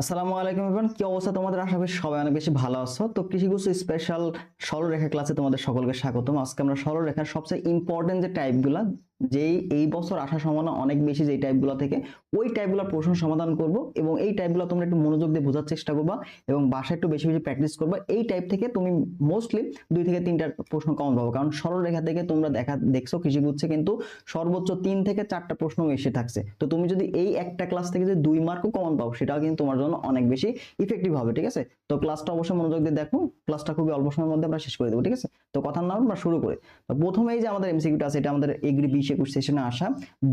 আসসালামু আলাইকুম এভরিওয়ান কি অবস্থা তোমাদের? আশা করি সবাই অনেক বেশি ভালো আছো। তো কৃষিগুচ্ছ স্পেশাল সরলরেখা ক্লাসে তোমাদের সকলকে স্বাগতম। আজকে আমরা সরলরেখার সবচেয়ে ইম্পর্টেন্ট যে টাইপগুলো যেই এই বছর আসার সম্ভাবনা অনেক বেশি যেই টাইপগুলো থেকে, ওই টাইপগুলোর প্রশ্ন সমাধান করব এবং এই টাইপগুলো তোমরা একটু মনোযোগ দিয়ে বোঝার চেষ্টা করবা এবং বাসায় একটু বেশি বেশি প্র্যাকটিস করবা। এই টাইপ থেকে তুমি মোস্টলি দুই থেকে তিনটা প্রশ্ন কমন পাবো। কারণ সরলরেখা থেকে তোমরা দেখা, দেখছ কৃষিগুচ্ছে কিন্তু সর্বোচ্চ তিন থেকে চারটা প্রশ্ন এসে থাকছে। তো তুমি যদি এই একটা ক্লাস থেকে যদি দুই মার্কও কমন পাও, সেটাও কিন্তু তোমার জন্য অনেক বেশি ইফেক্টিভ হবে, ঠিক আছে? তো ক্লাসটা অবশ্যই মনোযোগ দিয়ে দেখো ক্লাসটা খুবই অল্প সময়ের মধ্যে আমরা শেষ করে দেবো, ঠিক আছে? তো কথা না আমরা শুরু করে। তো প্রথমেই যে আমাদের এমসিকিউটা আছে, এটা আমাদের এগ্রি বিশ একুশ সেশনে আসা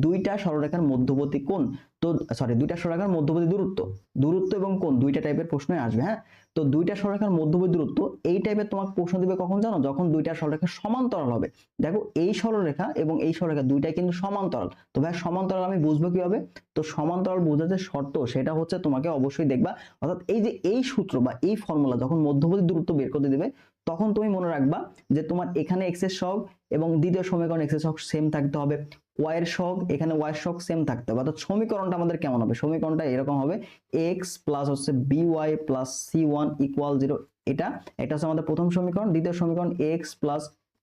দুইটা সরলরেখার মধ্যবর্তী কোণ তো সরি দুইটা সরলরেখার মধ্যবর্তী দূরত্ব। দূরত্ব এবং কোণ দুইটা টাইপের প্রশ্নই আসবে হ্যাঁ? তো দুইটা সরলরেখার মধ্যবর্তী দূরত্ব, এই টাইপের তোমাকে প্রশ্ন দিবে কখন জানো? যখন দুইটা সরলরেখা সমান্তরাল হবে। দেখো, এই সরলরেখা এবং এই সরলরেখা দুইটাই কিন্তু সমান্তরাল। তো ভাই, সমান্তরাল আমি বুঝব কীভাবে? তো সমান্তরাল বোঝার যে শর্ত, সেটা হচ্ছে তোমাকে অবশ্যই দেখবা, অর্থাৎ এই যে এই সূত্র বা এই ফর্মুলা যখন মধ্যবর্তী দূরত্ব বের করতে দিবে, তখন তুমি মনে রাখবা যে তোমার এখানে এক্সের সহগ এবং দ্বিতীয় সমীকরণ এক্সের শখ সেম থাকতে হবে। ওয়াইয়ের সহগ, এখানে ওয়াই সহগ সেম থাকতে হবে। অর্থাৎ সমীকরণটা আমাদের কেমন হবে? সমীকরণটা এরকম হবে। এক্স প্লাস হচ্ছে b y plus c one equal zero এটা এটা হচ্ছে আমাদের প্রথম সমীকরণ। দ্বিতীয় সমীকরণ x plus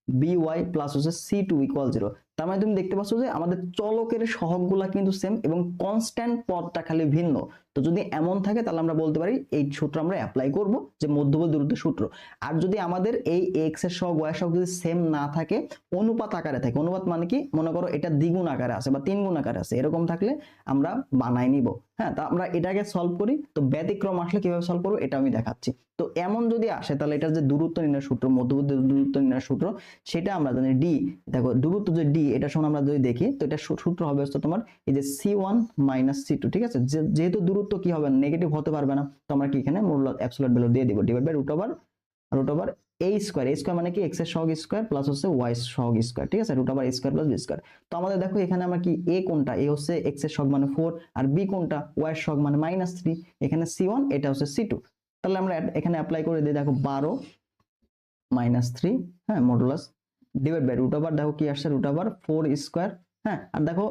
b y plus হচ্ছে সি টু ইকুয়াল জিরো তার মানে তুমি দেখতে পাচ্ছ যে আমাদের চলকের সহগগুলা কিন্তু সেম এবং কনস্ট্যান্ট পদটা খালি ভিন্ন। তো যদি এমন থাকে তাহলে আমরা বলতে পারি এই সূত্র আমরা অ্যাপ্লাই করব যে মধ্যবর্তী দূরত্বের সূত্র। আর যদি আমাদের এই এক্সের সহগ ওয়াই সহগ যদি সেম না থাকে, অনুপাত আকারে থাকে। অনুপাত মানে কি? মনে করো এটা দ্বিগুণ আকারে আছে বা তিন গুণ আকারে আছে। এরকম থাকলে আমরা বানাই নিব। হ্যাঁ তা আমরা এটাকে সলভ করি। তো ব্যতিক্রম আসলে কীভাবে সলভ করব এটা আমি দেখাচ্ছি। তো এমন যদি আসে তাহলে এটার যে দূরত্ব নির্ণয় সূত্র, মধ্যবর্তী দূরত্ব নির্ণয় সূত্র, সেটা আমরা জানি ডি দেখো, দূরত্ব যে ডি এটা সমান আমরা যদি দেখি, তো এটা সূত্র হবে হচ্ছে তোমার এই যে c one minus c two ঠিক আছে? যেহেতু দূরত্ব কি হবে? নেগেটিভ হতে পারবে না। তো আমরা কি এখানে মূল অ্যাবসোলিউট ভ্যালু দিয়ে দিব। Divide by root over root over a square a square মানে কি? এক্সের সহগ স্কোয়ার প্লাস হচ্ছে ওয়াই সহগ স্কোয়ার ঠিক আছে? Root over square plus b square তো আমাদের দেখো এখানে আমরা কি এ কোনটা? এ হচ্ছে এক্সের সহগ মানে ফোর আর বি কোনটা? ওয়াই এর সহগ মানে মাইনাস থ্রি এখানে সি ওয়ান এটা হচ্ছে সি টু তাহলে আমরা এখানে অ্যাপ্লাই করে দিই, দেখো, বারো মাইনাস থ্রি হ্যাঁ modulus divide by root over দেখো কি আসছে রুট ওভার ফোর স্কোয়ার হ্যাঁ? আর দেখো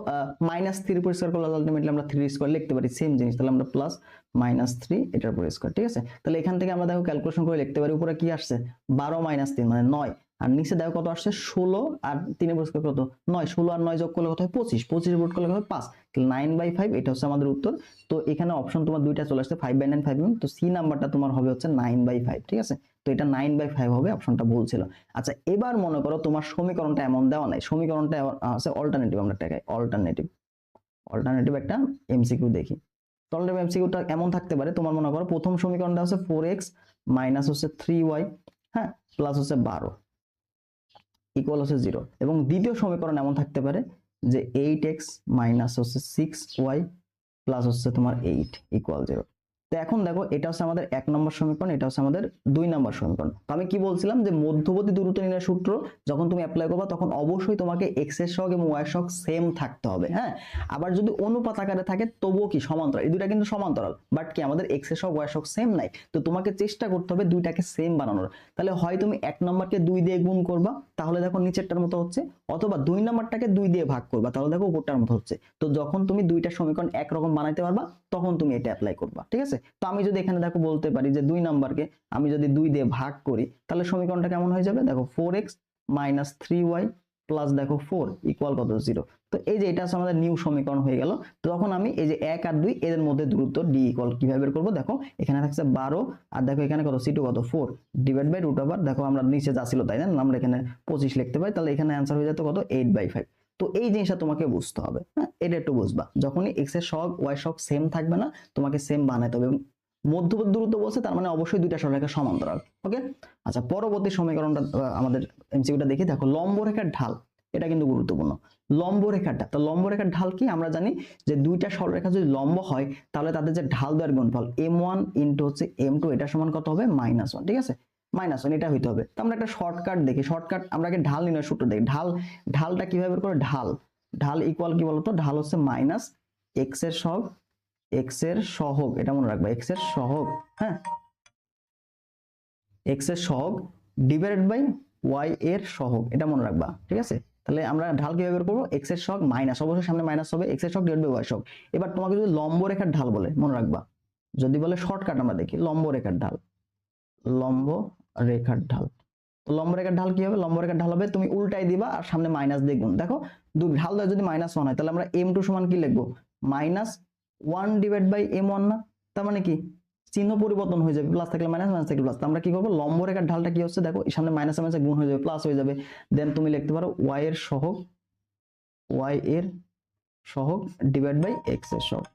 মাইনাস থ্রি উপর স্কোয়ার করলে আলটিমেটলি আমরা থ্রি স্কোয়ার লিখতে পারি সেম জিনিস, তাহলে আমরা প্লাস মাইনাস থ্রি এটার উপর স্কোয়ার ঠিক আছে? তাহলে এখান থেকে আমরা দেখো ক্যালকুলেশন করে লিখতে পারি, উপরে কি আসছে? বারো মাইনাস তিন মানে নয়। আর নিচে দেখো কত আসছে? ষোলো আর তিনের উপর স্কোয়ার কত? নয়। ষোলো আর নয় যোগ করলে কত হয়? পঁচিশ। পঁচিশ রুট করলে কত হয়? পাঁচ। নাইন বাই ফাইভ এটা হচ্ছে আমাদের উত্তর। তো এখানে অপশন তোমার দুইটা চলে আসছে ফাইভ বাই নাইন ফাইভ তো সি নাম্বারটা তোমার হবে হচ্ছে নাইন বাই ফাইভ ঠিক আছে? তো এটা নাইন বাই ফাইভ হবে অপশনটা ভুল ছিল আচ্ছা এবার মনে করো তোমার সমীকরণটা এমন দেওয়া নাই। সমীকরণটা আছে অল্টারনেটিভ আমরা টাকায় অল্টারনেটিভ অল্টারনেটিভ একটা এমসিকিউ দেখি। অল্টারনেটিভ এমসিকিউটা এমন থাকতে পারে, তোমার মনে করো প্রথম সমীকরণটা হচ্ছে ফোর এক্স মাইনাস হচ্ছে থ্রি ওয়াই হ্যাঁ? প্লাস হচ্ছে বারো। ইকুয়াল হচ্ছে জিরো এবং দ্বিতীয় সমীকরণ এমন থাকতে পারে যে এইট এক্স মাইনাস হচ্ছে সিক্স ওয়াই প্লাস হচ্ছে তোমার এইট ইকুয়াল জিরো তো এখন দেখো, এটা হচ্ছে আমাদের এক নম্বর সমীকরণ, এটা হচ্ছে আমাদের দুই নম্বর সমীকরণ। তো আমি কি বলছিলাম যে মধ্যবর্তী দূরত্ব নির্ণয় সূত্র যখন তুমি অ্যাপ্লাই করবা, তখন অবশ্যই তোমাকে এক্সের সহগ এবং ওয়াই সহগ সেম থাকতে হবে হ্যাঁ? আবার যদি অনুপাত আকারে থাকে, তবুও কি সমান্তরাল? এই দুইটা কিন্তু সমান্তরাল বাট কি আমাদের এক্সের সহগ ওয়াই সহগ সেম নাই। তো তোমাকে চেষ্টা করতে হবে দুইটাকে সেম বানানোর। তাহলে হয় তুমি এক নম্বরকে দুই দিয়ে গুণ করবা তাহলে দেখো নিচেরটার মতো হচ্ছে, অথবা দুই নাম্বারটাকে দুই দিয়ে ভাগ করবা, তাহলে দেখো উপরটার মতো হচ্ছে। তো যখন তুমি দুইটা সমীকরণ একরকম বানাইতে পারবা, তখন তুমি এটা অ্যাপ্লাই করবা, ঠিক আছে? তো আমি যদি এখানে দেখো বলতে পারি যে দুই নাম্বারকে আমি যদি দুই দিয়ে ভাগ করি, তাহলে সমীকরণটা কেমন হয়ে যাবে? দেখো four x minus three y plus দেখো ফোর ইকুয়াল কত? জিরো তো এই যে এটা আমাদের নিউ সমীকরণ হয়ে গেল। তো তখন আমি এই যে এক আর দুই, এদের মধ্যে দূরত্ব ডি ইকুয়াল কীভাবে বের করব? দেখো, এখানে থাকছে বারো, আর দেখো এখানে কত? সি টু কত? Four divide by root over দেখো আমরা নিচে যা ছিল তাই না? আমরা এখানে পঁচিশ লিখতে পারি, তাহলে এখানে অ্যান্সার হয়ে যেত কত? এইট বাই ফাইভ তো এই জিনিসটা তোমাকে বুঝতে হবে হ্যাঁ? এটা একটু বুঝবা। যখনই এক্সের সহগ ওয়াই সহগ সেম থাকবে না, তোমাকে সেম বানাতে হবে। মধ্যবর্তী দূরত্ব বলছে, তার মানে অবশ্যই দুইটা সরলরেখা সমান্তরাল ওকে আচ্ছা পরবর্তী সমীকরণটা আমাদের এমসিকিউটা দেখি। দেখো, লম্ব রেখার ঢাল এটা কিন্তু গুরুত্বপূর্ণ। লম্ব ঢাল তো লম্ব রেখার ঢাল কি? আমরা জানি যে দুইটা সরলরেখা যদি লম্ব হয়, তাহলে তাদের যে ঢাল দেওয়ার গুণফল এম ওয়ান ইন্টু হচ্ছে এম টু এটা সমান কত হবে? মাইনাস ঠিক আছে? মাইনাস ওয়ান এটা হইতে হবে। তো আমরা একটা শর্টকাট দেখি। শর্টকাট আমরা আগে ঢাল নির্ণয় সূত্র দেখি। ঢাল, ঢালটা কীভাবে করে ঢাল। ঢাল ইকুয়াল কি বলতো? ঢাল হচ্ছে মাইনাস এক্সের সহগ এক্সের সহগ, এটা মনে রাখবা এক্সের সহগ হ্যাঁ? এক্সের সহগ ডিভাইডেড বাই ওয়াই এর সহগ, এটা মনে রাখবা, ঠিক আছে? তাহলে আমরা ঢাল কীভাবে বের করব? এক্সের সহগ মাইনাস অবশ্যই সামনে মাইনাস হবে এক্সের সহগ ডিভাইড বাই ওয়াই সহগ। এবার তোমাকে যদি লম্ব রেখার ঢাল বলে, মনে রাখবা, যদি বলে শর্টকাট আমরা দেখি, লম্ব রেখার ঢাল। লম্ব রেখার ঢাল। তো লম্ব রেখার ঢাল কি হবে? লম্ব রেখার ঢাল হবে, তুমি উল্টাই দিবা আর সামনে মাইনাস দিয়ে গুণ। দেখো ঢাল দেওয়া যদি মাইনাস ওয়ান হয়, তাহলে আমরা এম টু সমান কি লিখব? Minus one divide by m one না? তার মানে কি? চিহ্ন পরিবর্তন হয়ে যাবে প্লাস থাকলে মাইনাস মাইনাস থাকলে প্লাস আমরা কি করব? লম্ব রেখার ঢালটা কি হচ্ছে? দেখো সামনে মাইনাস মাইনাস গুণ হয়ে যাবে প্লাস হয়ে যাবে। দেন তুমি লিখতে পারো ওয়াই এর সহগ ওয়াই এর সহগ ডিভাইড বাই এক্সের সহগ।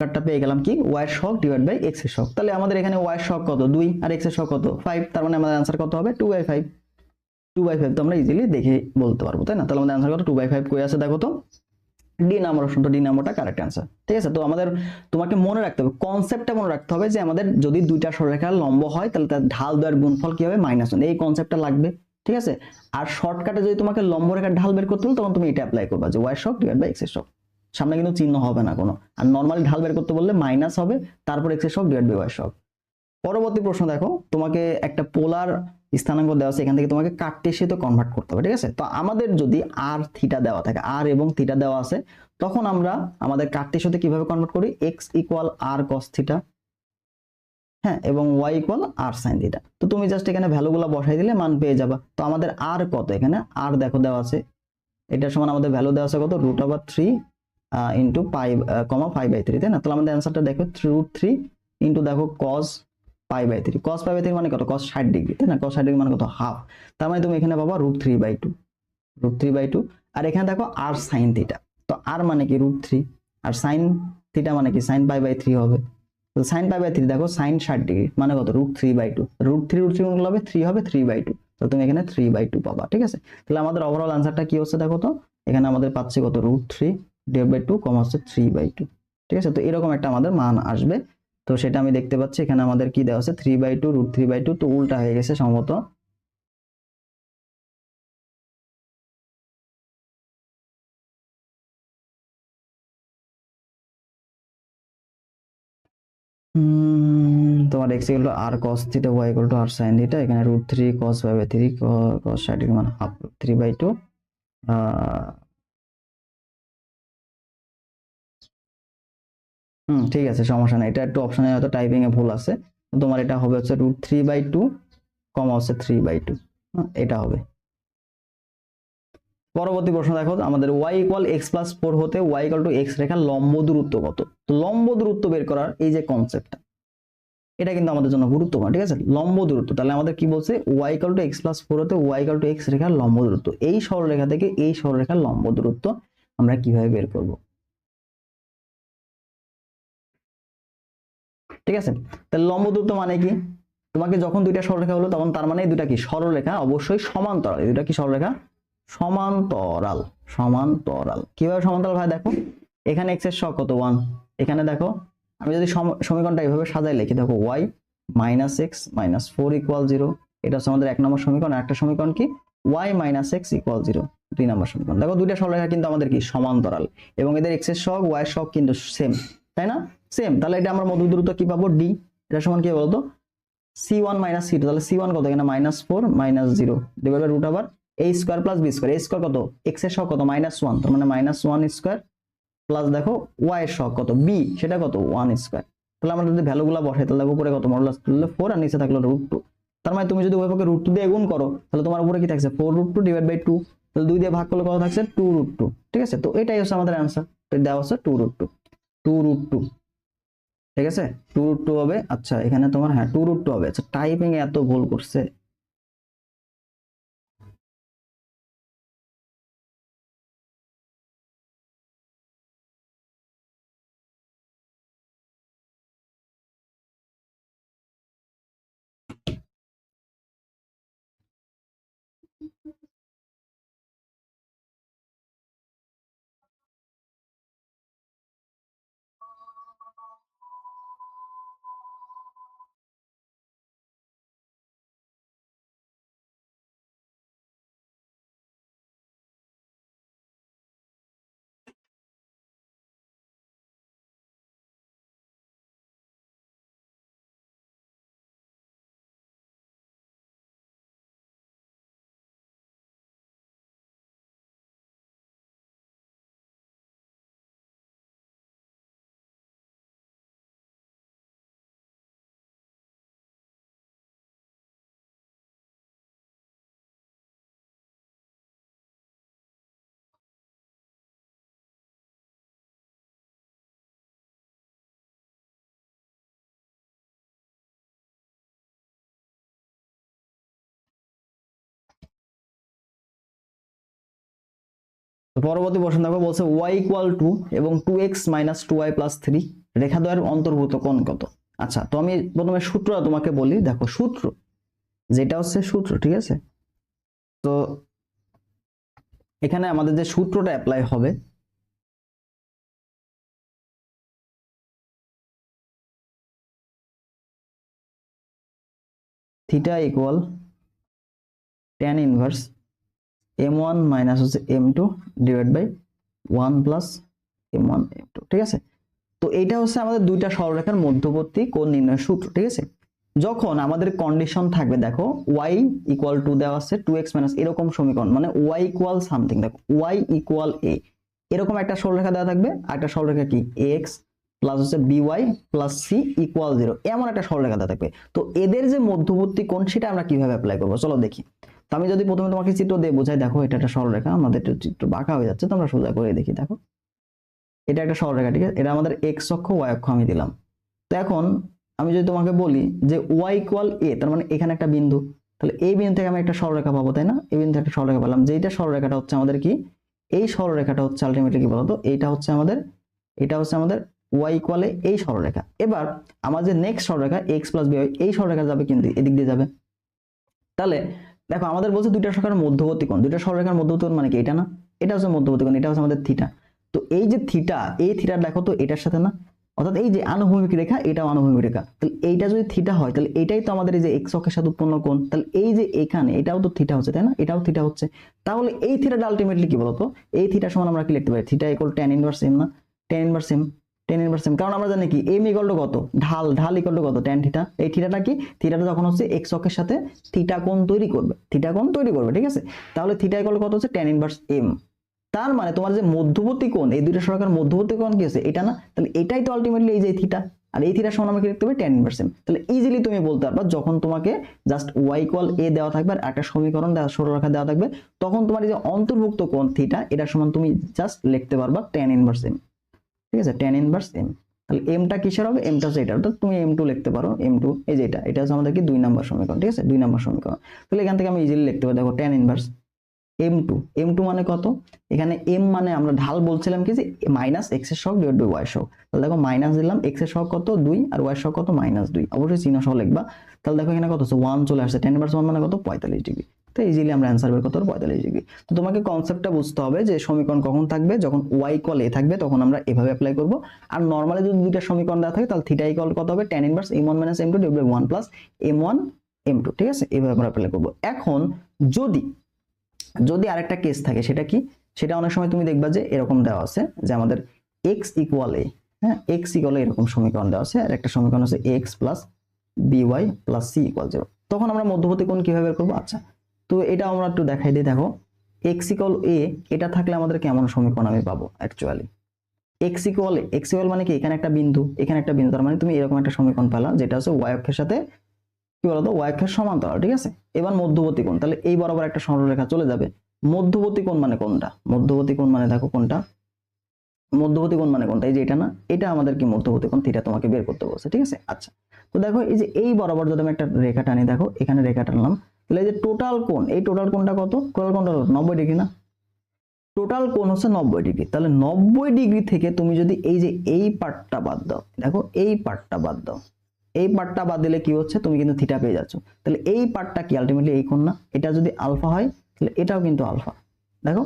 কার্ডটা পেয়ে গেলাম কি? ওয়াই এর ডিভাইড বাই এক্সের সহগ। তাহলে আমাদের এখানে ওয়াই এর কত? দুই আর এক্সের সহগ কত? ফাইভ তার মানে আমাদের অ্যান্সার কত হবে? Two by five two by five তো আমরা ইজিলি দেখে বলতে পারব, তাই না? তাহলে আমাদের অ্যান্সার কত? টু বাই ফাইভ কই আছে দেখো তো? ডি নাম্বার অপশন তো ডি নাম্বারটা কারেক্ট অ্যান্সার ঠিক আছে? তো আমাদের, তোমাকে মনে রাখতে হবে কনসেপ্টটা মনে রাখতে হবে যে আমাদের যদি দুইটা সরলরেখা লম্ব হয়, তাহলে তার ঢাল দেওয়ার গুণফল কি হবে? মাইনাস ওয়ান এই কনসেপ্টটা লাগবে, ঠিক আছে? আর শর্টকাটে যদি তোমাকে লম্ব রেখার ঢাল বের করতে হলো তখন তুমি এটা অ্যাপ্লাই করবা যে ওয়াই শক ডিভাইড বাই এক্সের শক সামনে কিন্তু চিহ্ন হবে না কোনো। আর নর্মালি ঢাল বের করতে বললে মাইনাস হবে, তারপর এক্সের শক ডিভাইড বাই ওয়াই শক পরবর্তী প্রশ্ন দেখো, তোমাকে একটা পোলার স্থানাঙ্ক দেওয়া আছে, এখান থেকে তোমাকে কার্টেসিয়াতে কনভার্ট করতে হবে, ঠিক আছে? তো আমাদের যদি আর থিটা দেওয়া থাকে আর এবং থিটা দেওয়া আছে, তখন আমরা আমাদের কার্টেসিয়াতে কীভাবে কনভার্ট করি? X equal r cos theta হ্যাঁ এবং y equal r sine theta তো তুমি জাস্ট এখানে ভ্যালুগুলো বসাই দিলে মান পেয়ে যাবা। তো আমাদের আর কত এখানে? আর দেখো দেওয়া আছে এটার সমান আমাদের ভ্যালু দেওয়া আছে কত? Root over three into pi comma five by three তাই না? তাহলে আমাদের অ্যান্সারটা দেখো রুট থ্রি ইন্টু দেখো cos pi by three cos pi by three মানে কত? কস ষাট ডিগ্রি তাই না? কস ষাট ডিগ্রি মানে কত? হাফ তার মানে তুমি এখানে পাবা root three by two root three by two আর এখানে দেখো আর সাইন থিটা তো আর মানে কি? Root three r sine theta মানে কি? সাইন পাই বাই থ্রি হবে। তো সাইন পাই বাই থ্রি দেখো সাইন ষাট ডিগ্রি মানে কত? Root three by two root three root three গুণ হবে থ্রি হবে থ্রি বাই টু তো তুমি এখানে থ্রি বাই টু পাবা, ঠিক আছে? তাহলে আমাদের ওভারঅল আনসারটা কি হচ্ছে দেখো তো? এখানে আমাদের পাচ্ছি কত? Root three divide by two comma হচ্ছে থ্রি বাই টু ঠিক আছে? তো এরকম একটা আমাদের মান আসবে। তো সেটা আমি দেখতে পাচ্ছি, এখানে আমাদের কি দেওয়া আছে? Three by two root three by two তো উল্টা হয়ে গেছে সম্ভবত। তোমার x equal two r cos theta y equal two r sine theta এখানে root three cos by three cos ষাট মানে হাফ থ্রি বাই টু হুম, ঠিক আছে, সমস্যা নেই। এটা একটু অপশনে হয়তো টাইপিং এ ভুল আছে। তোমার এটা হবে হচ্ছে root three by two comma হচ্ছে থ্রি বাই টু এটা হবে। পরবর্তী প্রশ্ন দেখো, আমাদের y equal x plus four হতে y ইকুয়াল টু এক্স রেখার লম্ব দূরত্ব কত? তো লম্ব দূরত্ব বের করার এই যে কনসেপ্টটা এটা কিন্তু আমাদের জন্য গুরুত্বপূর্ণ, ঠিক আছে? লম্ব দূরত্ব, তাহলে আমাদের কি বলছে? y equal two x plus four হতে y ইকুয়াল টু এক্স রেখার লম্ব দূরত্ব। এই সরলরেখা থেকে এই সরলরেখার লম্ব দূরত্ব আমরা কীভাবে বের করব? ঠিক আছে? তাহলে লম্ব দূরত্ব মানে কি? তোমাকে যখন দুইটা সরলরেখা হলো, তখন তার মানে দুটা কি? সরলরেখা, অবশ্যই সমান্তরাল। এই দুটা কি সরলরেখা? সমান্তরাল সমান্তরাল। কীভাবে সমান্তরাল ভাই দেখো? এখানে এক্সের সহগ কত? ওয়ান এখানে দেখো, আমি যদি সমীকরণটা এইভাবে সাজাই লিখি, দেখো y minus x minus four equal zero এটা হচ্ছে আমাদের এক নম্বর সমীকরণ একটা সমীকরণ কি? Y minus x equal zero দুই নম্বর সমীকরণ। দেখো দুইটা সরলরেখা কিন্তু আমাদের কি? সমান্তরাল। এবং এদের এক্সের সহগ ওয়াই সহগ কিন্তু সেম তাই না? সেম তাহলে এটা আমরা মধ্য দূরত্ব কি পাবো? ডি এটা সমান কি বলতো? C one minus c two তাহলে সি ওয়ান কত? এখানে minus four minus zero divide by root আবার a square plus b square a square কত? এক্সের সহগ কত? মাইনাস ওয়ান তার মানে মাইনাস ওয়ান স্কোয়ার প্লাস দেখো ওয়াই এর সহগ কত? বি সেটা কত? ওয়ান স্কোয়ার তাহলে আমরা যদি ভ্যালুগুলো বসাই, তাহলে দেখো উপরে কত? মডুলাস তুললে ফোর আর নিচে থাকল রুট টু তার মানে তুমি যদি ওই পক্ষে রুট টু দিয়ে গুণ করো, তাহলে তোমার উপরে কি থাকছে? Four root two divide by two তাহলে দুই দিয়ে ভাগ করলে কত থাকছে? টু রুট টু ঠিক আছে? তো এটাই হচ্ছে আমাদের অ্যান্সার দেওয়া হচ্ছে two root two two root two ঠিক আছে? টু রুট টু হবে। আচ্ছা এখানে তোমার হ্যাঁ টু রুট টু হবে। আচ্ছা টাইপিং এত ভুল করছে। পরবর্তী প্রশ্ন দেখো, বলছে ওয়াই ইকুয়াল টু এবং two x minus two y plus three রেখাদ্বয়ের অন্তর্ভুক্ত কোণ কত? আচ্ছা তো আমি প্রথমে সূত্রটা তোমাকে বলি, দেখো সূত্র, যেটা হচ্ছে সূত্র, ঠিক আছে? তো এখানে আমাদের যে সূত্রটা অ্যাপ্লাই হবে theta equal tan inverse m one minus হচ্ছে m two divide by one plus m one m two ঠিক আছে? তো এইটা হচ্ছে আমাদের দুইটা সরলরেখার মধ্যবর্তী কোণ নির্ণয়ের সূত্র, ঠিক আছে? যখন আমাদের কন্ডিশন থাকবে, দেখো ওয়াই ইকুয়াল টু দেওয়া আছে টু এক্স মাইনাস এরকম সমীকরণ মানে ওয়াই ইকুয়াল সামথিং দেখো ওয়াই ইকুয়াল এ এরকম একটা সরলরেখা দেওয়া থাকবে একটা সরলরেখা কি? এক্স প্লাস হচ্ছে b y plus c equal zero এমন একটা সরলরেখা দেওয়া থাকবে। তো এদের যে মধ্যবর্তী কোণ, সেটা আমরা কীভাবে অ্যাপ্লাই করব? চলো দেখি। তো আমি যদি প্রথমে তোমাকে চিত্র দিয়ে বোঝাই, দেখো এটা একটা সরলরেখা, আমাদের চিত্র বাঁকা হয়ে যাচ্ছে, তোমরা সোজা করে দেখি, দেখো। এটা একটা সরলরেখা, ঠিক আছে? এটা আমাদের এক্স অক্ষ ওয়াই অক্ষ আমি দিলাম। তো এখন আমি যদি তোমাকে বলি যে ওয়াই ইকুয়াল এ তার মানে এখানে একটা বিন্দু, তাহলে এই বিন্দু থেকে আমি একটা সরলরেখা পাবো, তাই না? এই বিন্দু থেকে একটা সরলরেখা পেলাম যেটা সরলরেখাটা হচ্ছে আমাদের কি? এই সরলরেখাটা হচ্ছে আলটিমেটলি কি বলতো? এইটা হচ্ছে আমাদের, এটা হচ্ছে আমাদের ওয়াই ইকুয়ালে এই সরলরেখা। এবার আমার যে নেক্সট সরলরেখা এক্স প্লাস বি এই সরলরেখা যাবে কিন্তু, এদিক দিয়ে যাবে। তাহলে দেখো, আমাদের বলছে দুইটা সরকার মধ্যবর্তী কোণ। দুইটা সরলরেখার মধ্যবর্তী কোণ মানে কি? এটা না? এটা হচ্ছে মধ্যবর্তী কোণ, এটা হচ্ছে আমাদের থিটা তো এই যে থিটা এই থিটা দেখো তো এটার সাথে না? অর্থাৎ এই যে আনুভূমিক রেখা, এটাও আনুভূমিক রেখা। তাহলে এইটা যদি থিটা হয়, তাহলে এটাই তো আমাদের এই যে এক্স অক্ষের সাথে উৎপন্ন কোণ। তাহলে এই যে এখানে, এটাও তো থিটা হচ্ছে, তাই না? এটাও থিটা হচ্ছে। তাহলে এই থিটাটা আলটিমেটলি কি বলতো? এই থিটা সমান আমরা কি লিখতে পারি? Theta equal tan inverse m না? Tan inverse m tan inverse m কারণ আমরা জানি কি এম ইকুয়াল টু কত? ঢাল ঢাল ইকুয়াল টু কত? টেন থিটা এই থিটাটা কি? থিটাটা যখন হচ্ছে এক্স অক্ষের সাথে থিটা কোণ তৈরি করবে। থিটা কোণ তৈরি করবে, ঠিক আছে? তাহলে থিটা ইকুয়াল কত হচ্ছে? টেন ইনভার্স এম তার মানে তোমার যে মধ্যবর্তী কোণ, এই দুইটা সরকার মধ্যবর্তী কোণ কি আছে এটা না? তাহলে এটাই তো আলটিমেটলি এই যে থিটা আর এই থিটার সমান আমাকে লিখতে হবে টেন ইনভার্স এম তাহলে ইজিলি তুমি বলতে পারবা, যখন তোমাকে জাস্ট ওয়াই ইকুয়াল এ দেওয়া থাকবে আর একটা সমীকরণ দেওয়া সরলরেখা দেওয়া থাকবে, তখন তোমার এই যে অন্তর্ভুক্ত কোণ থিটা এটার সমান তুমি জাস্ট লিখতে পারবা টেন ইনভার্স এম ঠিক আছে? টেন ইনভার্স এম তাহলে এমটা কিসের হবে? এমটা হচ্ছে এটা অর্থাৎ তুমি এম টু লিখতে পারো। এম টু এই যে এটা। এটা হচ্ছে আমাদের কি দুই নম্বর সমীকরণ, ঠিক আছে? দুই নম্বর সমীকরণ। তাহলে এখান থেকে আমি ইজিলি লিখতে পারি। দেখো tan inverse m two m two মানে কত? এখানে এম মানে আমরা ঢাল বলছিলাম কি যে মাইনাস এক্সের সহগ ডিভাইড বাই ওয়াই সহগ। তাহলে দেখো মাইনাস দিলাম এক্সের সহগ কত? দুই। আর ওয়াই সহগ কত? মাইনাস দুই। অবশ্যই চিহ্ন সহ লিখবা। তাহলে দেখো, এখানে কত হচ্ছে? ওয়ান চলে আসছে। টেন ইনভার্স ওয়ান মানে কত? পঁয়তাল্লিশ ডিগ্রি। তো ইজিলি আমরা অ্যান্সার বের করতে পারব পঁয়তাল্লিশ ডিগ্রি তো তোমাকে কনসেপ্টটা বুঝতে হবে যে সমীকরণ কখন থাকবে, যখন ওয়াই ইকুয়াল এ থাকবে, তখন আমরা এভাবে অ্যাপ্লাই করব। আর নর্মালি যদি দুইটা সমীকরণ দেওয়া থাকে, তাহলে থিটা ইকুয়াল কত হবে? Tan inverse m one minus m two divide one plus m one m two ঠিক আছে? এইভাবে আমরা অ্যাপ্লাই করব। এখন যদি যদি আরেকটা কেস থাকে, সেটা কি? সেটা অনেক সময় তুমি দেখবা যে এরকম দেওয়া আছে, যে আমাদের এক্স ইকুয়াল এ হ্যাঁ? এক্স ইকুয়াল এরকম সমীকরণ দেওয়া আছে, আর একটা সমীকরণ আছে x plus b y plus c equal zero তখন আমরা মধ্যবর্তী কোণ কীভাবে বের করব? আচ্ছা তো এটা আমরা একটু দেখাই দিই, দেখো। এক্স ইকুয়াল এ এটা থাকলে আমাদের কেমন সমীকরণ আমি পাবো actually x equal x equal মানে কি? এখানে একটা বিন্দু, এখানে একটা বিন্দু, তার মানে তুমি এরকম একটা সমীকরণ পেলা, যেটা হচ্ছে ওয়াই অক্ষের সাথে, কি বলতো? ওয়াই অক্ষের সমান্তরাল, ঠিক আছে? এবার মধ্যবর্তী কোণ, তাহলে এই বরাবর একটা সরলরেখা চলে যাবে। মধ্যবর্তী কোণ মানে কোনটা? মধ্যবর্তী কোণ মানে দেখো কোনটা? মধ্যবর্তী কোণ মানে কোনটা? এই যে এটা না, এটা আমাদের কি মধ্যবর্তী কোণ? থিটা তোমাকে বের করতে বলছে, ঠিক আছে? আচ্ছা তো দেখো এই যে এই বরাবর যদি আমি একটা রেখা টানি, দেখো, এখানে রেখা টানলাম তাহলে যে টোটাল কোন এই টোটাল কোণটা কত? টোটাল কোণটা? নব্বই ডিগ্রি না? টোটাল কোণ হচ্ছে নব্বই ডিগ্রি। তাহলে নব্বই ডিগ্রি থেকে তুমি যদি এই যে এই পার্টটা বাদ দাও, দেখো এই পার্টটা বাদ দাও। এই পার্টটা বাদ দিলে কি হচ্ছে? তুমি কিন্তু থিটা পেয়ে যাচ্ছ। তাহলে এই পার্টটা কি আলটিমেটলি এই কোণ না? এটা যদি আলফা হয়, তাহলে এটাও কিন্তু আলফা দেখো?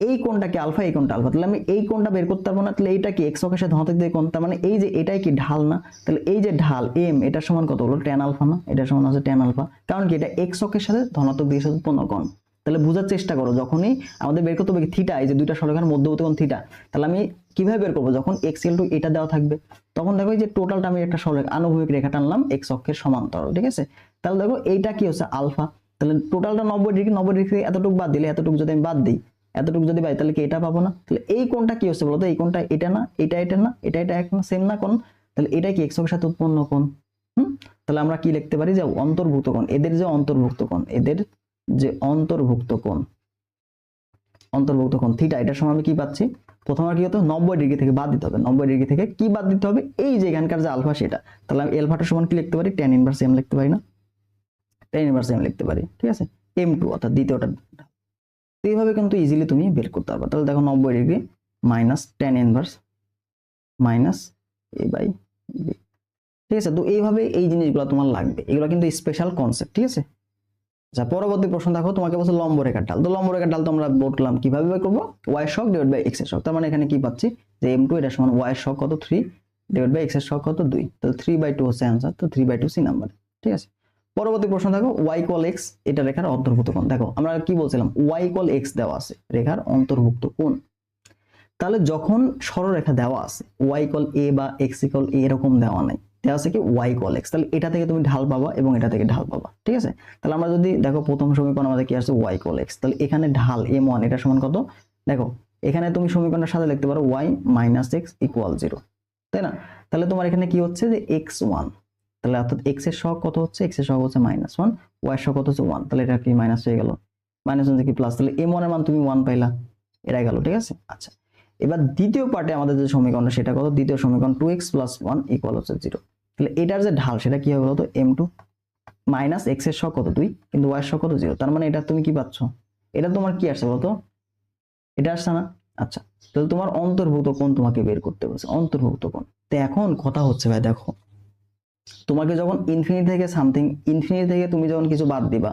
এই কোণটা কি আলফা, এই কোণটা আলফা? তাহলে আমি এই কোণটা বের করতে পারব না, তাহলে এইটা কি এক্স অক্ষের সাথে দিয়ে কোণ? তার মানে এই যে এটাই কি ঢাল না? তাহলে এই যে ঢাল এম এটার সমান কত হলো? টেন আলফা না? এটার সমান আছে টেন আলফা। কারণ কি এটা এক্স অক্ষের সাথে ধনাত্মক দিকের সাথে উৎপন্ন তাহলে বোঝার চেষ্টা করো, যখনই আমাদের বের করতে হবে থিটা এই যে দুইটা সরকার মধ্যবর্তী কোণ থিটা তাহলে আমি কীভাবে বের করব? যখন এক্স টু এটা দেওয়া থাকবে, তখন দেখো যে টোটালটা আমি একটা সরল আনুভূমিক রেখা টানলাম এক্স অক্ষের সমান্তরাল, ঠিক আছে? তাহলে দেখো এইটা কি হচ্ছে আলফা? তাহলে টোটালটা নব্বই ডিগ্রি নব্বই ডিগ্রি এতটুকু বাদ দিলে, এতটুকু যদি আমি বাদ দিই এতটুকু যদি পাই, তাহলে কি এটা পাবো না? তাহলে এই কোণটা কি হচ্ছে বলতো? এই কোণটা এটা না, এটা এটা না, এটা এটা এক না সেম না কোণ? তাহলে এটা কি এক্স অক্ষের সাথে উৎপন্ন কোণ? হুম? তাহলে আমরা কি লিখতে পারি? যে অন্তর্ভুক্ত কোণ। এদের যে অন্তর্ভুক্ত কোণ, এদের যে অন্তর্ভুক্ত কোণ অন্তর্ভুক্ত কোণ থিটা এটার সময় আমি কি পাচ্ছি? প্রথমে কি হতো? নব্বই ডিগ্রি থেকে বাদ দিতে হবে। নব্বই ডিগ্রি থেকে কি বাদ দিতে হবে? এই যে এখানকার যে আলফা, সেটা। তাহলে আমি এলফাটার সমান কি লিখতে পারি? টেন ইনভার্স এম লিখতে পারি না। টেন ইনভার্স এম লিখতে পারি। ঠিক আছে? এম টু অর্থাৎ দ্বিতীয়টা তো এইভাবে কিন্তু ইজিলি তুমি বের করতে পারবে। তাহলে দেখো নব্বই degree minus tan inverse minus a by ঠিক আছে? তো এইভাবে এই জিনিসগুলো তোমার লাগবে। এগুলো কিন্তু স্পেশাল কনসেপ্ট ঠিক আছে? আচ্ছা পরবর্তী প্রশ্ন দেখো, তোমাকে বলছে লম্ব রেখার ঢাল তো লম্ব রেখার ঢাল তো আমরা বললাম, কীভাবে বের করব? ওয়াই শক ডিভাইড বাই এক্স শক তার মানে এখানে কি পাচ্ছি? যে এম টু এটা সমান ওয়াই শক কত? থ্রি ডিভাইড বাই এক্স শক কত? দুই। তাহলে থ্রি বাই টু হচ্ছে অ্যান্সার তো three by two c number ঠিক আছে? পরবর্তী প্রশ্ন দেখো ওয়াই কল এক্স এটা রেখার অন্তর্ভুক্ত কোন দেখো, আমরা কি বলছিলাম? ওয়াই কল এক্স দেওয়া আছে, রেখার অন্তর্ভুক্ত কোণ। তাহলে যখন সরলরেখা দেওয়া আছে ওয়াই কল এ বা এক্স ইকল এ এরকম দেওয়া নাই, দেওয়া আছে কি? ওয়াই কল এক্স তাহলে এটা থেকে তুমি ঢাল পাবা এবং এটা থেকে ঢাল পাবা, ঠিক আছে? তাহলে আমরা যদি, দেখো, প্রথম সমীকরণ আমাদের কি আসছে? ওয়াই কল এক্স তাহলে এখানে ঢাল এম ওয়ান এটা সমান কত? দেখো, এখানে তুমি সমীকরণের সাথে লিখতে পারো y minus x equal zero তাই না? তাহলে তোমার এখানে কি হচ্ছে যে এক্স ওয়ান তাহলে অর্থাৎ এক্সের শখ কত হচ্ছে? এক্সের শখ হচ্ছে মাইনাস ওয়ান ওয়াই শখ কত হচ্ছে ওয়ান তাহলে এটা কি মাইনাস হয়ে গেল? মাইনাস ওয়ান থেকে প্লাস তাহলে এম ওয়ানের মান তুমি ওয়ান পাইলা। এটা গেল, ঠিক আছে? আচ্ছা এবার দ্বিতীয় পার্টে আমাদের যে সমীকরণ, সেটা কত? দ্বিতীয় সমীকরণ two x plus one equal হচ্ছে জিরো তাহলে এটার যে ঢাল, সেটা কি হবে বলতো? এম টু মাইনাস এক্সের শখ কত? দুই, কিন্তু ওয়াই শখ কত? জিরো তার মানে এটা তুমি কি পাচ্ছ? এটা তোমার কি আসছে বলতো? এটা আসছে না? আচ্ছা তাহলে তোমার অন্তর্ভুক্ত কোণ তোমাকে বের করতে বলছে, অন্তর্ভুক্ত কোণ। তো এখন কথা হচ্ছে ভাই, দেখো তোমাকে যখন ইনফিনিটি থেকে সামথিং ইনফিনিটি থেকে তুমি যখন কিছু বাদ দিবা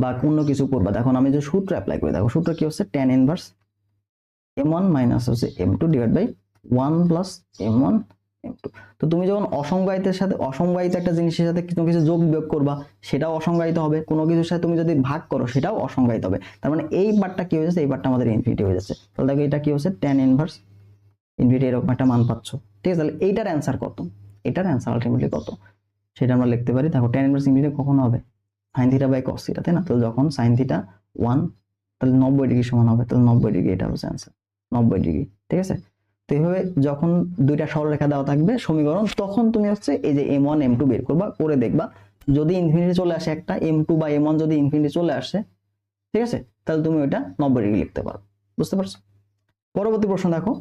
বা অন্য কিছু করবা, দেখো আমি যে সূত্র অ্যাপ্লাই করি, দেখো সূত্র কি হচ্ছে? Tan inverse m one minus হচ্ছে m two divide by one plus m one m two তো তুমি যখন অসংজ্ঞায়িতের সাথে, অসংজ্ঞায়িত একটা জিনিসের সাথে কোনো কিছু যোগ বিয়োগ করবা, সেটাও অসংজ্ঞায়িত হবে। কোনো কিছুর সাথে তুমি যদি ভাগ করো, সেটাও অসংজ্ঞায়িত হবে। তার মানে এই পার্টটা কি হয়ে যাচ্ছে? এই পার্টটা আমাদের ইনফিনিটি হয়ে যাচ্ছে। তাহলে দেখো এটা কি হচ্ছে? টেন ইনভার্স ইনফিনিটি এরকম একটা মান পাচ্ছ। ঠিক আছে, তাহলে এইটার অ্যান্সার কত? এটার অ্যান্সার আলটিমেটলি কত? সেটা আমরা লিখতে পারি, দেখো টেন ইনভার্স ইনফিনিটি কখন হবে? Sine theta by cos theta তাই না? তাহলে যখন সাইন থিটা ওয়ান তাহলে নব্বই ডিগ্রি সমান হবে, তাহলে নব্বই ডিগ্রি এটা হচ্ছে অ্যান্সার নব্বই ডিগ্রি, ঠিক আছে? তো এইভাবে যখন দুইটা সরলরেখা দেওয়া থাকবে, সমীকরণ, তখন তুমি হচ্ছে এই যে এম ওয়ান এম টু বের করবা, করে দেখবা, যদি ইনফিনিটি চলে আসে একটা এম টু বা এম ওয়ান যদি ইনফিনিটি চলে আসে, ঠিক আছে? তাহলে তুমি ওইটা নব্বই ডিগ্রি লিখতে পারো, বুঝতে পারছ? পরবর্তী প্রশ্ন দেখো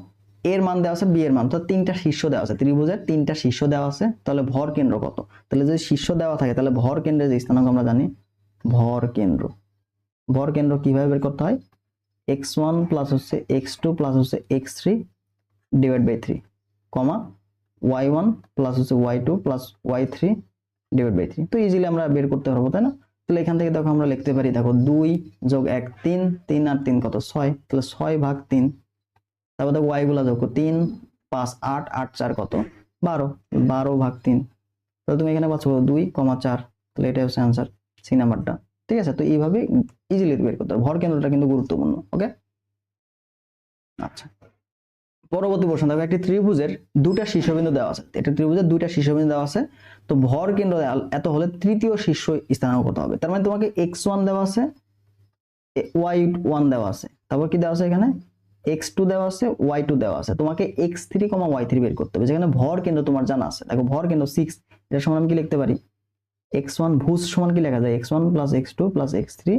এর মান দেওয়া আছে, বি এর মান। তো তিনটা শীর্ষ দেওয়া আছে, ত্রিভুজের তিনটা শীর্ষ দেওয়া আছে, তাহলে ভর কেন্দ্র কত? তাহলে যদি শীর্ষ দেওয়া থাকে, তাহলে ভর কেন্দ্রের যে স্থানাঙ্ক আমরা জানি, ভর কেন্দ্র। ভর কেন্দ্র কীভাবে বের করতে হয়? এক্স ওয়ান প্লাস হচ্ছে এক্স টু প্লাস হচ্ছে x three divide by three comma y one plus হচ্ছে y two plus y three divide by three তো ইজিলি আমরা বের করতে পারব, তাই না? তাহলে এখান থেকে দেখো আমরা লিখতে পারি, দেখো দুই যোগ এক তিন তিন আর তিন কত? ছয়। তাহলে ছয় ভাগ তিন তারপর দেখো ওয়াই গুলা যোগ তিন, পাঁচ, আট আট, চার কত? বারো। বারো ভাগ তিন। তাহলে তুমি এখানে পাচ্ছ দুই, কমা চার। তাহলে এটাই হচ্ছে অ্যান্সার সি নাম্বারটা ঠিক আছে? তো এইভাবে ইজিলি বের করতে হবে। ভর কেন্দ্রটা কিন্তু গুরুত্বপূর্ণ ওকে আচ্ছা। পরবর্তী প্রশ্ন, দেখো একটি ত্রিভুজের দুটা শীর্ষবিন্দু দেওয়া আছে। একটা ত্রিভুজের দুইটা শীর্ষবিন্দু দেওয়া আছে। তো ভর কেন্দ্র এত হলে তৃতীয় শীর্ষ স্থানাঙ্ক কত হবে। তার মানে তোমাকে এক্স ওয়ান দেওয়া আছে ওয়াই ওয়ান দেওয়া আছে। তারপর কি দেওয়া আছে এখানে? এক্স টু দেওয়া আছে ওয়াই টু দেওয়া আছে। তোমাকে x three comma y three বের করতে হবে। যেখানে ভর কেন্দ্র তোমার জানা আছে। দেখো ভর কেন্দ্র সিক্স এটা সমান আমি কি লিখতে পারি? এক্স ওয়ান ভুজ সমান কি লেখা যায়? X one plus x two plus x three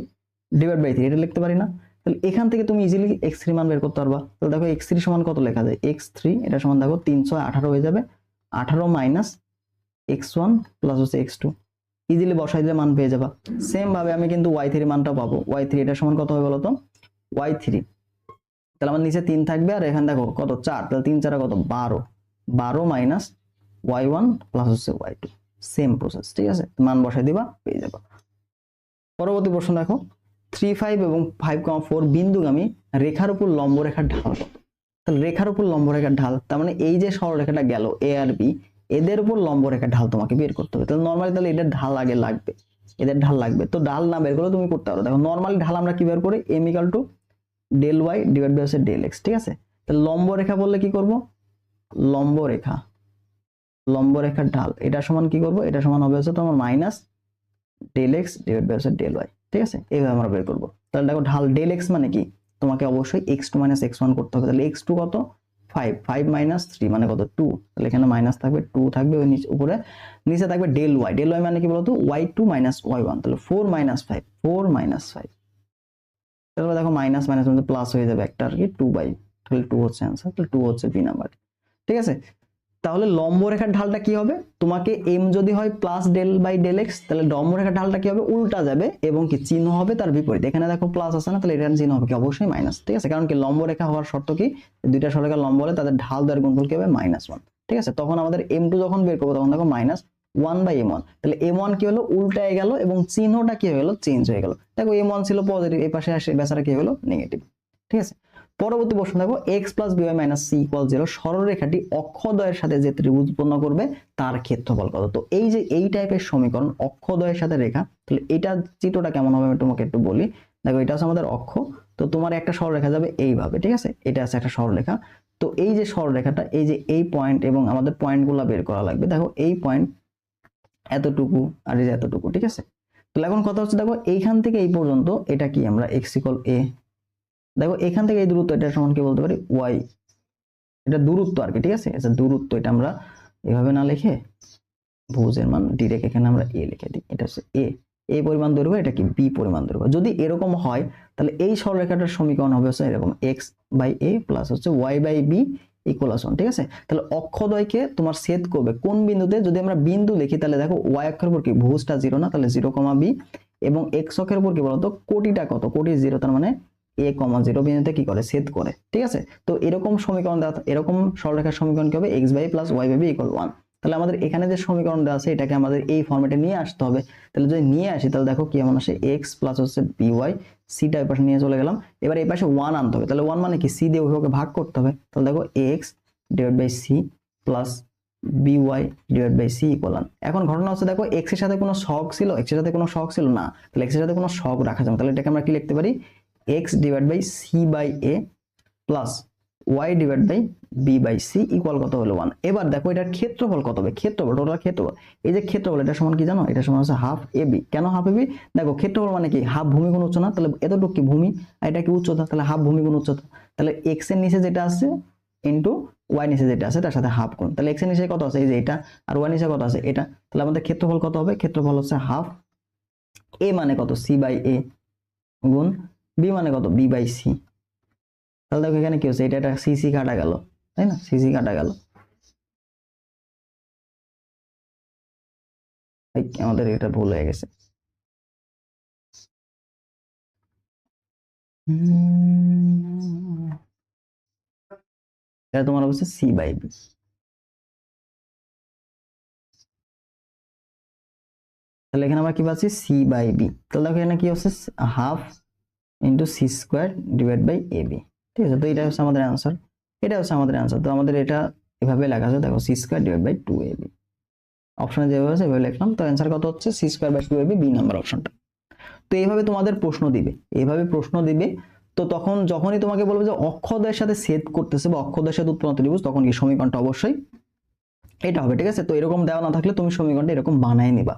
divide by three এটা লিখতে পারি না? তাহলে এখান থেকে তুমি ইজিলি এক্স থ্রি মান বের করতে পারবা। তাহলে দেখো এক্স থ্রি সমান কত লেখা যায়? এক্স থ্রি এটা সমান দেখো তিনশো আঠারো হয়ে যাবে। আঠারো মাইনাস এক্স ওয়ান প্লাস হচ্ছে এক্স টু ইজিলি বসাই দিলে মান পেয়ে যাবা। সেম ভাবে আমি কিন্তু ওয়াই থ্রি মানটা পাবো। ওয়াই থ্রি এটা সমান কত হবে বলতো ওয়াই থ্রি তাহলে আমার নিচে তিন থাকবে আর এখানে দেখো কত চার, তাহলে তিন চারা কত? বারো। বারো মাইনাস ওয়াই ওয়ান প্লাস হচ্ছে ওয়াই টু সেম প্রসেস ঠিক আছে? মান বসাই দিবা, পেয়ে যাবা। পরবর্তী প্রশ্ন দেখো। থ্রি ফাইভ এবং ফাইভ কমা ফোর বিন্দুগামী রেখার উপর লম্ব রেখার ঢাল কত? তাহলে রেখার উপর লম্ব রেখার ঢাল, তার মানে এই যে সরলরেখাটা গেল এ আর বি এদের উপর লম্ব রেখার ঢাল তোমাকে বের করতে হবে। তাহলে নর্মালি তাহলে এদের ঢাল আগে লাগবে। এদের ঢাল লাগবে। তো ঢাল না বের করলে তুমি করতে পারো। দেখো নর্মালি ঢাল আমরা কি বের করি? M equal two del y divide by হচ্ছে ডেল এক্স ঠিক আছে? তাহলে লম্ব রেখা বললে কি করব? লম্ব রেখা। লম্ব রেখার ঢাল। এটা সমান কি করব? এটা সমান হবে হচ্ছে তোমার minus del x divide by হচ্ছে ডেল ওয়াই ঠিক আছে? এইভাবে আমরা বের করব। তাহলে দেখো ঢাল ডেল এক্স মানে কি? তোমাকে অবশ্যই x two minus x one করতে হবে। তাহলে এক্স টু কত? ফাইভ ফাইভ মাইনাস থ্রি মানে কত? টু তাহলে এখানে মাইনাস থাকবে টু থাকবে, ওই নিচে উপরে নিচে থাকবে ডেল ওয়াই ডেল ওয়াই মানে কি বলতো? Y two minus y one তাহলে four minus five four minus five তাহলে দেখো মাইনাস মাইনাস মধ্যে প্লাস হয়ে যাবে একটা আর কি টু বাই তাহলে টু হচ্ছে অ্যান্সার তাহলে টু হচ্ছে বি নাম্বার ঠিক আছে? তাহলে লম্ব রেখার ঢালটা কি হবে? তোমাকে এম যদি হয় plus del by del x তাহলে লম্ব রেখার ঢালটা কি হবে? উল্টা যাবে এবং কি চিহ্ন হবে তার বিপরীত। এখানে দেখো প্লাস আছে না, তাহলে এটার চিহ্ন হবে কি? অবশ্যই মাইনাস ঠিক আছে? কারণ কি লম্ব রেখা হওয়ার শর্ত কি? দুইটা সরলরেখা লম্ব হলে তাদের ঢাল দেওয়ার গুণফল কি হবে? মাইনাস ওয়ান ঠিক আছে? তখন আমাদের এম টু যখন বের করব, তখন দেখো minus one by m one তাহলে এম ওয়ান কি হলো? উল্টায় গেল এবং চিহ্নটা কি গেল? চেঞ্জ হয়ে গেল। দেখো এম ওয়ান ছিল পজিটিভ এই পাশে আসে বেচারা কি হলো নেগেটিভ ঠিক আছে? পরবর্তী প্রশ্ন দেখো x plus b y minus c equal zero সরলরেখাটি অক্ষদ্বয়ের সাথে যে ত্রিভুজ উৎপন্ন করবে, তার ক্ষেত্রফল কত? তো এই যে এই টাইপের সমীকরণ অক্ষদ্বয়ের সাথে রেখা, তাহলে এটা চিত্রটা কেমন হবে আমি তোমাকে একটু বলি। দেখো এটা হচ্ছে আমাদের অক্ষ, তো তোমার একটা সরলরেখা যাবে এইভাবে, ঠিক আছে? এটা আছে একটা সরলরেখা। তো এই যে সরলরেখাটা, এই যে এই পয়েন্ট এবং আমাদের পয়েন্টগুলো বের করা লাগবে। দেখো এই পয়েন্ট এতটুকু আর এই যে এতটুকু, ঠিক আছে? তাহলে এখন কথা হচ্ছে, দেখো, এইখান থেকে এই পর্যন্ত এটা কি আমরা এক্স ইকল এ দেখো, এখান থেকে এই দূরত্ব এটা সমান কি বলতে পারি? ওয়াই এটা দূরত্ব আর কি, ঠিক আছে? আচ্ছা দূরত্ব এটা আমরা এভাবে না লিখে ভুজের মান ডিরেক্ট এখানে আমরা এ লিখে দিই। এটা হচ্ছে এ এ পরিমাণ দৈর্ঘ্য, এটা কি? বি পরিমাণ দৈর্ঘ্য। যদি এরকম হয়, তাহলে এই সরলরেখাটার সমীকরণ হবে হচ্ছে এরকম এক্স বাই এ প্লাস হচ্ছে ওয়াই বাই বি ইকুয়ালস ঠিক আছে? তাহলে অক্ষদ্বয়কে তোমার ছেদ করবে। কোন বিন্দুতে? যদি আমরা বিন্দু লিখি তাহলে দেখো ওয়াই অক্ষের উপর কি? ভুজটা জিরো না, তাহলে জিরো কমা বি এবং এক্স অক্ষের উপর কি বলতো? কোটিটা কত? কোটি জিরো তার মানে এ কমা জিরো বিন্দুতে কি করে? ছেদ করে, ঠিক আছে? তো এরকম সমীকরণ দেওয়া এরকম সরলরেখার সমীকরণ কি হবে? X by plus y by equal one তাহলে আমাদের এখানে যে সমীকরণ দেওয়া আছে, এটাকে আমাদের এই ফর্মেটে নিয়ে আসতে হবে। তাহলে যদি নিয়ে আসি, তাহলে দেখো কি এমন আসে? এক্স প্লাস হচ্ছে বি ওয়াই সিটা ওই পাশে নিয়ে চলে গেলাম। এবার এই পাশে ওয়ান আনতে হবে। তাহলে ওয়ান মানে কি? সি দিয়ে ওইভাবে ভাগ করতে হবে। তাহলে দেখো x divide by c plus b y divide by c equal এখন ঘটনা হচ্ছে, দেখো এক্সের সাথে কোনো শখ ছিল? এক্সের সাথে কোনো শখ ছিল? না। তাহলে এক্সের সাথে কোনো শখ রাখা যাবে তাহলে এটাকে আমরা কি লিখতে পারি? X divide by c by a plus y divide by b by c equal কত হলো ওয়ান এবার দেখো এটার ক্ষেত্রফল কত হবে? ক্ষেত্রফল টোটাল ক্ষেত্রফল। এই যে ক্ষেত্রফল, এটা সমান কি জানো? এটা সমান হচ্ছে হাফ এ বি কেন হাফ এ বি দেখো, ক্ষেত্রফল মানে কি? হাফ ভূমি গুণ উচ্চতা। তাহলে এতটুকু কি ভূমি? আর এটা কি উচ্চতা? তাহলে হাফ ভূমি গুণ উচ্চতা। তাহলে এক্সের নিচে যেটা আছে ইন্টু ওয়াই নিচে যেটা আছে, তার সাথে হাফ গুণ। তাহলে এক্সের নিচে কত আছে? এই যে এটা। আর ওয়াই নিচে কত আছে? এটা। তাহলে আমাদের ক্ষেত্রফল কত হবে? ক্ষেত্রফল হচ্ছে হাফ এ মানে কত? সি বাই এ গুণ বি মানে কত? বি বাই সি তাহলে দেখো এখানে কি হচ্ছে? এটা একটা সিসি কাটা গেল, তাই না? সিসি কাটা গেল। আমাদের এটা ভুল হয়ে গেছে। এটা তোমার হচ্ছে সি বাই বি তাহলে এখানে আমরা কি পাচ্ছি? সি বাই বি তাহলে দেখো এখানে কি হচ্ছে? Half into c square divide by a b ঠিক আছে, তো এটা হচ্ছে আমাদের অ্যান্সার এটা হচ্ছে আমাদের অ্যান্সার তো আমাদের এটা এভাবে লেখা আছে, দেখো c square divide by two a b অপশনে যেভাবে আছে এভাবে লিখলাম, তো অ্যান্সার কত হচ্ছে? C square by two a b number অপশনটা তো এইভাবে তোমাদের প্রশ্ন দিবে, এইভাবে প্রশ্ন দিবে, তো তখন যখনই তোমাকে বলবে যে অক্ষদের সাথে সেট করতেছে বা অক্ষদের সাথে উৎপন্ন ত্রিভুজ, তখন কি সমীকরণটা অবশ্যই এটা হবে, ঠিক আছে? তো এরকম দেওয়া না থাকলে তুমি সমীকরণটা এরকম বানায় নিবা।